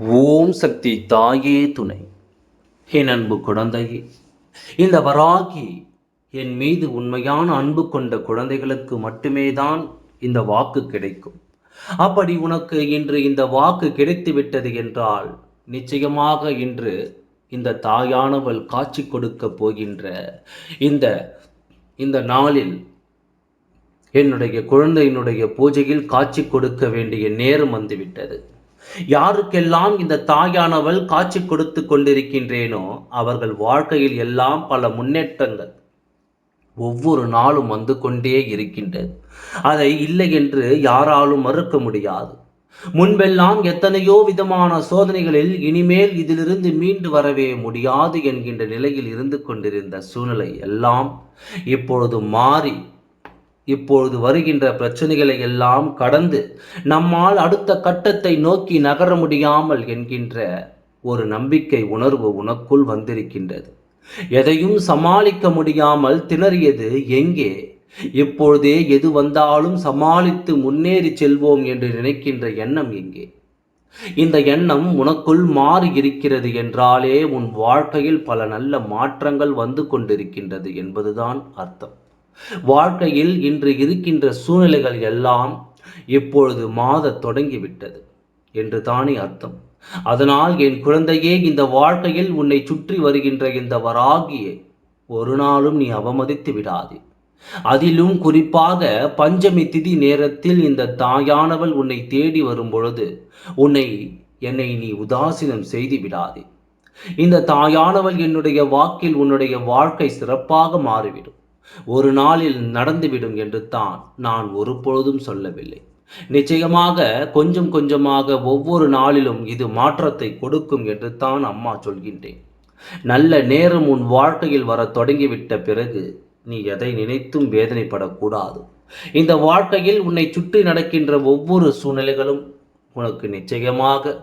ஓம் சக்தி தாயே துணை. என் அன்பு குழந்தையே இந்த வராகி என் மீது உண்மையான அன்பு கொண்ட குழந்தைகளுக்கு மட்டுமே தான் இந்த வாக்கு கிடைக்கும். அப்படி உனக்கு இன்று இந்த வாக்கு கிடைத்து விட்டது என்றால் நிச்சயமாக இன்று இந்த தாயானவள் காட்சி கொடுக்க போகின்ற இந்த இந்த நாளில் என்னுடைய குழந்தையினுடைய பூஜையில் காட்சி கொடுக்க வேண்டிய நேரம் வந்துவிட்டது யாருக்கெல்லாம் இந்த தாயானவள் காட்சி கொடுத்து கொண்டிருக்கின்றேனோ அவர்கள் வாழ்க்கையில் எல்லாம் பல முன்னேற்றங்கள் ஒவ்வொரு நாளும் வந்து கொண்டே இருக்கின்றது. அதை இல்லை என்று யாராலும் மறுக்க முடியாது. முன்பெல்லாம் எத்தனையோ விதமான சோதனைகளில் இனிமேல் இதிலிருந்து மீண்டு வரவே முடியாது என்கின்ற நிலையில் இருந்து கொண்டிருந்த சூழ்நிலை எல்லாம் இப்பொழுது மாறி இப்பொழுது வருகின்ற பிரச்சனைகளை எல்லாம் கடந்து நம்மால் அடுத்த கட்டத்தை நோக்கி நகர முடியாமல் என்கின்ற ஒரு நம்பிக்கை உணர்வு உனக்குள் வந்திருக்கின்றது. எதையும் சமாளிக்க முடியாமல் திணறியது எங்கே? இப்பொழுதே எது வந்தாலும் சமாளித்து முன்னேறி செல்வோம் என்று நினைக்கின்ற எண்ணம் எங்கே? இந்த எண்ணம் உனக்குள் மாறி இருக்கிறது என்றாலே உன் வாழ்க்கையில் பல நல்ல மாற்றங்கள் வந்து கொண்டிருக்கின்றது என்பதுதான் அர்த்தம். வாழ்க்கையில் இன்று இருக்கின்ற சூழ்நிலைகள் எல்லாம் இப்பொழுது மாத தொடங்கிவிட்டது என்று தானே அர்த்தம். அதனால் என் குழந்தையே இந்த வாழ்க்கையில் உன்னை சுற்றி வருகின்ற இந்த வராகியை ஒரு நாளும் நீ அவமதித்து விடாதே. அதிலும் குறிப்பாக பஞ்சமி திதி நேரத்தில் இந்த தாயானவள் உன்னை தேடி வரும் பொழுது உன்னை என்னை நீ உதாசீனம் செய்து விடாதே. இந்த தாயானவள் என்னுடைய வாக்கில் உன்னுடைய வாழ்க்கை சிறப்பாக மாறிவிடும். ஒரு நாளில் நடந்துவிடும் என்று தான் நான் ஒருபொழுதும் சொல்லவில்லை. நிச்சயமாக கொஞ்சம் கொஞ்சமாக ஒவ்வொரு நாளிலும் இது மாற்றத்தை கொடுக்கும் என்று தான் அம்மா சொல்கின்றேன். நல்ல நேரம் உன் வாழ்க்கையில் வர தொடங்கிவிட்ட பிறகு நீ எதை நினைத்தும் வேதனைப்படக்கூடாது. இந்த வாழ்க்கையில் உன்னை சுற்றி நடக்கின்ற ஒவ்வொரு சூழ்நிலைகளும் உனக்கு நிச்சயமாக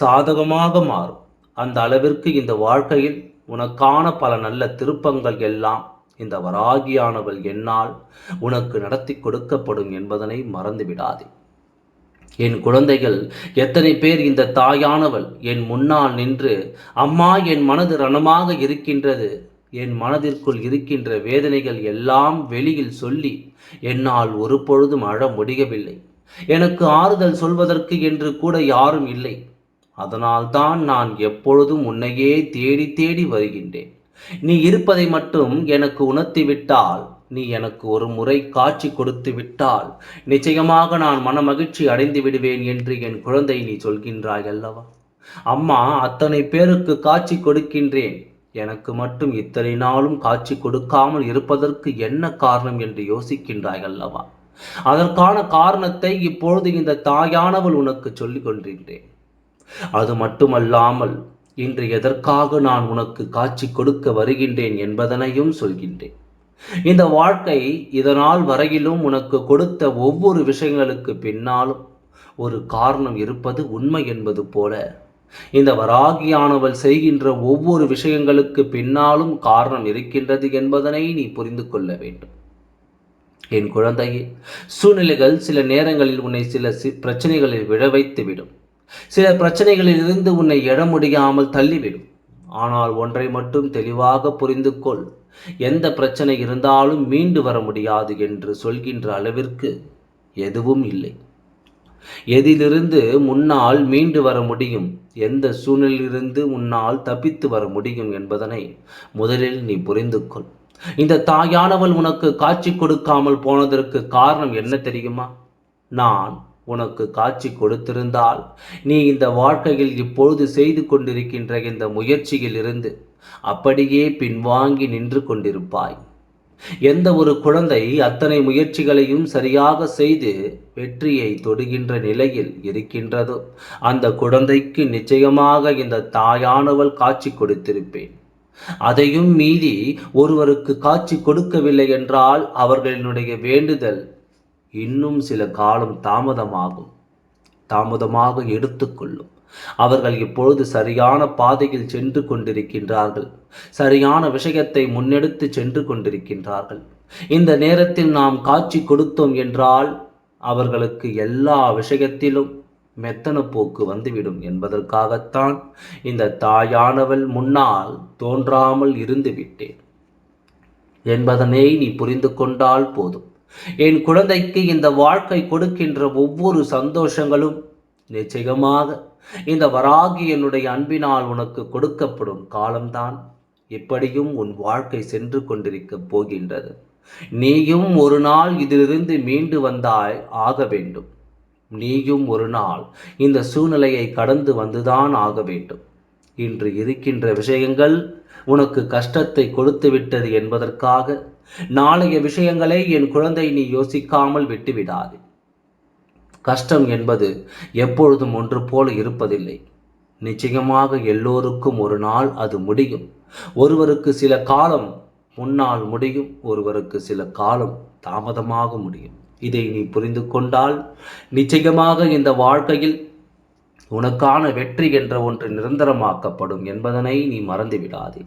சாதகமாக மாறும். அந்த அளவிற்கு இந்த வாழ்க்கையில் உனக்கான பல நல்ல திருப்பங்கள் எல்லாம் இந்த வராகியானவள் என்னால் உனக்கு நடத்தி கொடுக்கப்படும் என்பதனை மறந்துவிடாதே. என் குழந்தைகள் எத்தனை பேர் இந்த தாயானவள்? என் முன்னால் நின்று அம்மா என் மனது ரணமாக இருக்கின்றது. என் மனதிற்குள் இருக்கின்ற வேதனைகள் எல்லாம் வெளியில் சொல்லி என்னால் ஒரு பொழுதும் அழ முடியவில்லை. எனக்கு ஆறுதல் சொல்வதற்கு என்று கூட யாரும் இல்லை. அதனால்தான் நான் எப்பொழுதும் உன்னையே தேடி தேடி வருகின்றேன். நீ இருப்பதை மட்டும் எனக்கு உணர்த்தி விட்டால் நீ எனக்கு ஒரு முறை காட்சி கொடுத்து விட்டால் நிச்சயமாக நான் மனமகிழ்ச்சி அடைந்து விடுவேன் என்று என் குழந்தை நீ சொல்கின்றாய் அல்லவா? அம்மா அத்தனை பேருக்கு காட்சி கொடுக்கின்றேன். எனக்கு மட்டும் இத்தனை நாளும் காட்சி கொடுக்காமல் இருப்பதற்கு என்ன காரணம் என்று யோசிக்கின்றாய் அல்லவா? அதற்கான காரணத்தை இப்பொழுது இந்த தாயானவள் உனக்கு சொல்லிக் கொண்டிருந்தேன். அது மட்டுமல்லாமல் இன்று எதற்காக நான் உனக்கு காட்சி கொடுக்க வருகின்றேன் என்பதனையும் சொல்கின்றேன். இந்த வாழ்க்கை இதனால் வரையிலும் உனக்கு கொடுத்த ஒவ்வொரு விஷயங்களுக்கு பின்னாலும் ஒரு காரணம் இருப்பது உண்மை என்பது போல. இந்த வராகியானவள் செய்கின்ற ஒவ்வொரு விஷயங்களுக்கு பின்னாலும் காரணம் இருக்கின்றது என்பதனை நீ புரிந்து கொள்ள வேண்டும். என் குழந்தையே சூழ்நிலைகள் சில நேரங்களில் உன்னை சில பிரச்சனைகளில் விழ வைத்துவிடும். சில பிரச்சனைகளில் இருந்து உன்னை எழ முடியாமல் தள்ளிவிடும். ஆனால் ஒன்றை மட்டும் தெளிவாக புரிந்து கொள். எந்த பிரச்சனை இருந்தாலும் மீண்டு வர முடியாது என்று சொல்கின்ற அளவிற்கு எதுவும் இல்லை. எதிலிருந்து முன்னால் மீண்டு வர முடியும் எந்த சூழ்நிலையிலிருந்து உன்னால் தப்பித்து வர முடியும் என்பதனை முதலில் நீ புரிந்து கொள். இந்த தாயானவள் உனக்கு காட்சி கொடுக்காமல் போனதற்கு காரணம் என்ன தெரியுமா? நான் உனக்கு காட்சி கொடுத்திருந்தால் நீ இந்த வாழ்க்கையில் இப்பொழுது செய்து கொண்டிருக்கின்ற இந்த முயற்சியிலிருந்து அப்படியே பின்வாங்கி நின்று கொண்டிருப்பாய். எந்த ஒரு குழந்தை அத்தனை முயற்சிகளையும் சரியாக செய்து வெற்றியை தொடுகின்ற நிலையில் இருக்கின்றதோ அந்த குழந்தைக்கு நிச்சயமாக இந்த தாயானவள் காட்சி கொடுத்திருப்பேன். அதையும் மீறி ஒருவருக்கு காட்சி கொடுக்கவில்லை என்றால் அவர்களினுடைய வேண்டுதல் இன்னும் சில காலம் தாமதமாகும். தாமதமாக எடுத்துக்கொள்ளும் அவர்கள் இப்பொழுது சரியான பாதையில் சென்று கொண்டிருக்கின்றார்கள். சரியான விஷயத்தை முன்னெடுத்து சென்று கொண்டிருக்கின்றார்கள். இந்த நேரத்தில் நாம் காட்சி கொடுத்தோம் என்றால் அவர்களுக்கு எல்லா விஷயத்திலும் மெத்தன போக்கு வந்துவிடும் என்பதற்காகத்தான் இந்த தாயானவள் முன்னால் தோன்றாமல் இருந்து விட்டேன். என்பதனை நீ புரிந்து கொண்டால் போதும். என் குழந்தைக்கு இந்த வாழ்க்கை கொடுக்கின்ற ஒவ்வொரு சந்தோஷங்களும் நிச்சயமாக இந்த வராகி என்னுடைய அன்பினால் உனக்கு கொடுக்கப்படும் காலம்தான். இப்படியும் உன் வாழ்க்கை சென்று கொண்டிருக்கப் போகின்றது. நீயும் ஒரு நாள் இதிலிருந்து மீண்டு வந்தாய் ஆக வேண்டும். நீயும் ஒரு நாள் இந்த சூழ்நிலையை கடந்து வந்துதான் ஆக வேண்டும். இன்று இருக்கின்ற விஷயங்கள் உனக்கு கஷ்டத்தை கொடுத்து விட்டது என்பதற்காக நாளைய விஷயங்களை என் குழந்தை நீ யோசிக்காமல் விட்டுவிடாது. கஷ்டம் என்பது எப்பொழுதும் ஒன்று போல இருப்பதில்லை. நிச்சயமாக எல்லோருக்கும் ஒரு நாள் அது முடியும். ஒருவருக்கு சில காலம் முன்னால் முடியும் ஒருவருக்கு சில காலம் தாமதமாக முடியும். இதை நீ புரிந்து கொண்டால் நிச்சயமாக இந்த வாழ்க்கையில் உனக்கான வெற்றி என்ற ஒன்று நிரந்தரமாக்கப்படும் என்பதனை நீ மறந்துவிடாதே.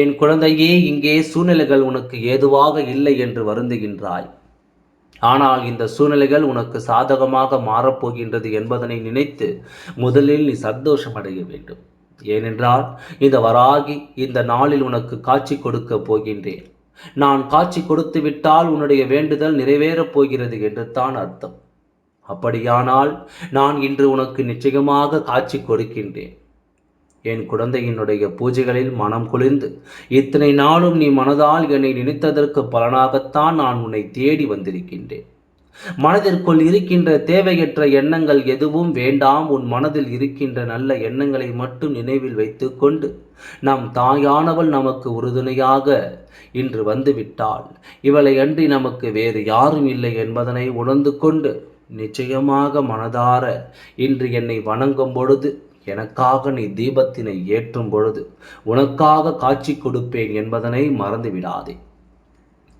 என் குழந்தையே இங்கே சூழ்நிலைகள் உனக்கு ஏதுவாக இல்லை என்று வருந்துகின்றாய். ஆனால் இந்த சூழ்நிலைகள் உனக்கு சாதகமாக மாறப்போகின்றது என்பதனை நினைத்து முதலில் நீ சந்தோஷமடைய வேண்டும். ஏனென்றால் இந்த வராகி இந்த நாளில் உனக்கு காட்சி கொடுக்க போகின்றேன். நான் காட்சி கொடுத்து விட்டால் உன்னுடைய வேண்டுதல் நிறைவேறப் போகிறது என்று தான் அர்த்தம். அப்படியானால் நான் இன்று உனக்கு நிச்சயமாக காட்சி கொடுக்கின்றேன். என் குழந்தையினுடைய பூஜைகளில் மனம் குளிர்ந்து இத்தனை நாளும் நீ மனதால் என்னை நினைத்ததற்கு பலனாகத்தான் நான் உன்னை தேடி வந்திருக்கின்றேன். மனதிற்குள் இருக்கின்ற தேவையற்ற எண்ணங்கள் எதுவும் வேண்டாம் உன் மனதில் இருக்கின்ற நல்ல எண்ணங்களை மட்டும் நினைவில் வைத்துக்கொண்டு நம் தாயானவள் நமக்கு உறுதுணையாக இன்று வந்துவிட்டாள். இவளை அன்றி நமக்கு வேறு யாரும் இல்லை என்பதனை உணர்ந்து கொண்டு நிச்சயமாக மனதார இன்று என்னை வணங்கும் பொழுது எனக்காக நீ தீபத்தினை ஏற்றும் பொழுது உனக்காக காட்சி கொடுப்பேன் என்பதனை மறந்து விடாதே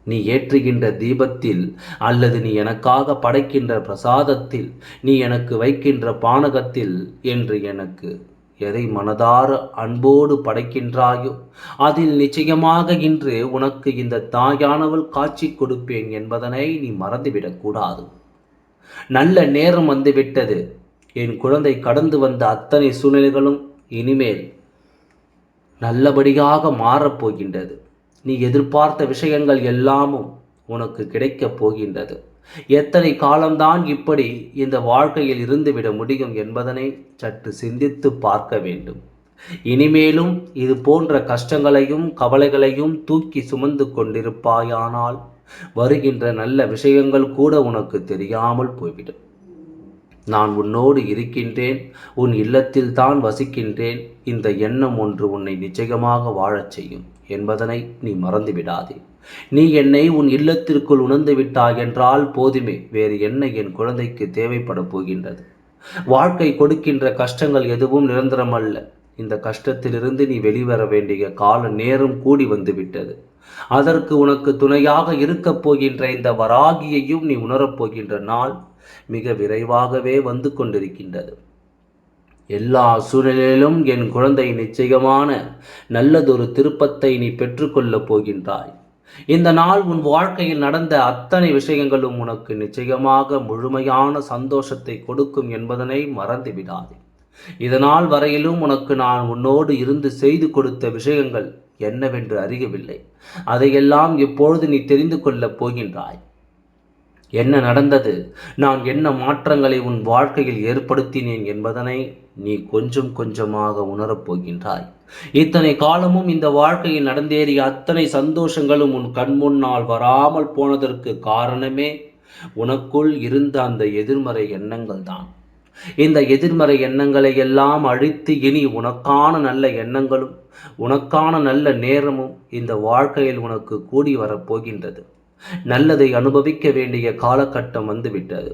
நீ ஏற்றுகின்ற தீபத்தில் அல்லது நீ எனக்காக படைக்கின்ற பிரசாதத்தில் நீ எனக்கு வைக்கின்ற பானகத்தில் என்று எனக்கு எதை மனதார அன்போடு படைக்கின்றாயோ அதில் நிச்சயமாக இன்று உனக்கு இந்த தாயானவள் காட்சி கொடுப்பேன் என்பதனை நீ மறந்துவிடக்கூடாது. நல்ல நேரம் வந்துவிட்டது. என் குழந்தை கடந்து வந்த அத்தனை சூழ்நிலைகளும் இனிமேல் நல்லபடியாக மாறப்போகின்றது நீ எதிர்பார்த்த விஷயங்கள் எல்லாமும் உனக்கு கிடைக்கப் போகின்றது. எத்தனை காலம்தான் இப்படி இந்த வாழ்க்கையில் இருந்துவிட முடியும் என்பதனை சற்று சிந்தித்து பார்க்க வேண்டும். இனிமேலும் இது போன்ற கஷ்டங்களையும் கவலைகளையும் தூக்கி சுமந்து கொண்டிருப்பாயானால் வருகின்ற நல்ல விஷயங்கள் கூட உனக்கு தெரியாமல் போய்விடும். நான் உன்னோடு இருக்கின்றேன் உன் இல்லத்தில் தான் வசிக்கின்றேன். இந்த எண்ணம் ஒன்று உன்னை நிச்சயமாக வாழச் செய்யும். என்பதனை நீ மறந்துவிடாதே. நீ என்னை உன் இல்லத்திற்குள் உணர்ந்து விட்டாய் என்றால் போதுமே வேறு என்ன என் குழந்தைக்கு தேவைப்பட போகின்றது? வாழ்க்கை கொடுக்கின்ற கஷ்டங்கள் எதுவும் நிரந்தரமல்ல இந்த கஷ்டத்திலிருந்து நீ வெளிவர வேண்டிய கால நேரம் கூடி வந்துவிட்டது. அதற்கு உனக்கு துணையாக இருக்கப் போகின்ற இந்த வராகியையும் நீ உணரப் போகின்ற நாள் மிக விரைவாகவே வந்து கொண்டிருக்கின்றது. எல்லா சூழ்நிலையிலும் என் குழந்தை நிச்சயமான நல்லதொரு திருப்பத்தை நீ பெற்றுக்கொள்ளப் போகின்றாய். இந்த நாள் உன் வாழ்க்கையில் நடந்த அத்தனை விஷயங்களும் உனக்கு நிச்சயமாக முழுமையான சந்தோஷத்தை கொடுக்கும் என்பதனை மறந்து விடாதே. இதனால் வரையிலும் உனக்கு நான் உன்னோடு இருந்து செய்து கொடுத்த விஷயங்கள் என்னவென்று அறியவில்லை. அதையெல்லாம் இப்பொழுது நீ தெரிந்து கொள்ளப் போகின்றாய். என்ன நடந்தது? நான் என்ன மாற்றங்களை உன் வாழ்க்கையில் ஏற்படுத்தினேன் என்பதனை நீ கொஞ்சம் கொஞ்சமாக உணரப்போகின்றாய் இத்தனை காலமும் இந்த வாழ்க்கையில் நடந்தேறிய அத்தனை சந்தோஷங்களும் உன் கண் முன்னால் வராமல் போனதற்கு காரணமே உனக்குள் இருந்த அந்த எதிர்மறை எண்ணங்கள் தான் இந்த எதிர்மறை எண்ணங்களை எல்லாம் அழித்து இனி உனக்கான நல்ல எண்ணங்களும் உனக்கான நல்ல நேரமும் இந்த வாழ்க்கையில் உனக்கு கூடி வரப்போகின்றது நல்லதை அனுபவிக்க வேண்டிய காலகட்டம் வந்துவிட்டது.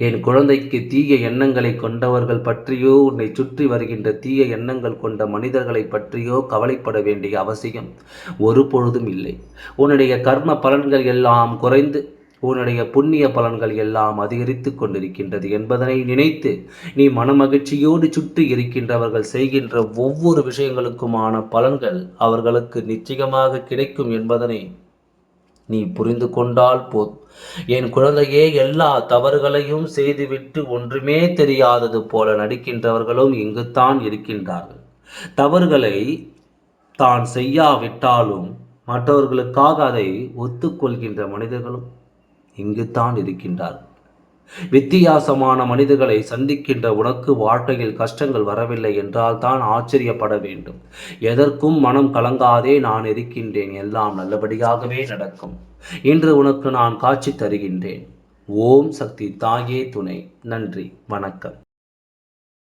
என் குழந்தைக்கு தீய எண்ணங்களை கொண்டவர்கள் பற்றியோ உன்னை சுற்றி வருகின்ற தீய எண்ணங்கள் கொண்ட மனிதர்களை பற்றியோ கவலைப்பட வேண்டிய அவசியம் ஒரு பொழுதும் இல்லை. உன்னுடைய கர்ம பலன்கள் எல்லாம் குறைந்து உன்னுடைய புண்ணிய பலன்கள் எல்லாம் அதிகரித்து கொண்டிருக்கின்றது என்பதனை நினைத்து நீ மனமகிழ்ச்சியோடு சுற்றி இருக்கின்றவர்கள் செய்கின்ற ஒவ்வொரு விஷயங்களுக்குமான பலன்கள் அவர்களுக்கு நிச்சயமாக கிடைக்கும் என்பதனை நீ புரிந்து கொண்டால் போதும். என் குழந்தையே எல்லா தவறுகளையும் செய்துவிட்டு ஒன்றுமே தெரியாதது போல நடிக்கின்றவர்களும் இங்குத்தான் இருக்கின்றார்கள். தவறுகளை தான் செய்யாவிட்டாலும் மற்றவர்களுக்காக அதை ஒத்துக்கொள்கின்ற மனிதர்களும் இங்குத்தான் இருக்கின்றார்கள். வித்தியாசமான மனிதர்களை சந்திக்கின்ற உனக்கு வாழ்க்கையில் கஷ்டங்கள் வரவில்லை என்றால் தான் ஆச்சரியப்பட வேண்டும். எதற்கும் மனம் கலங்காதே நான் இருக்கின்றேன். எல்லாம் நல்லபடியாகவே நடக்கும். இன்று உனக்கு நான் காட்சி தருகின்றேன். ஓம் சக்தி தாயே துணை. நன்றி. வணக்கம்.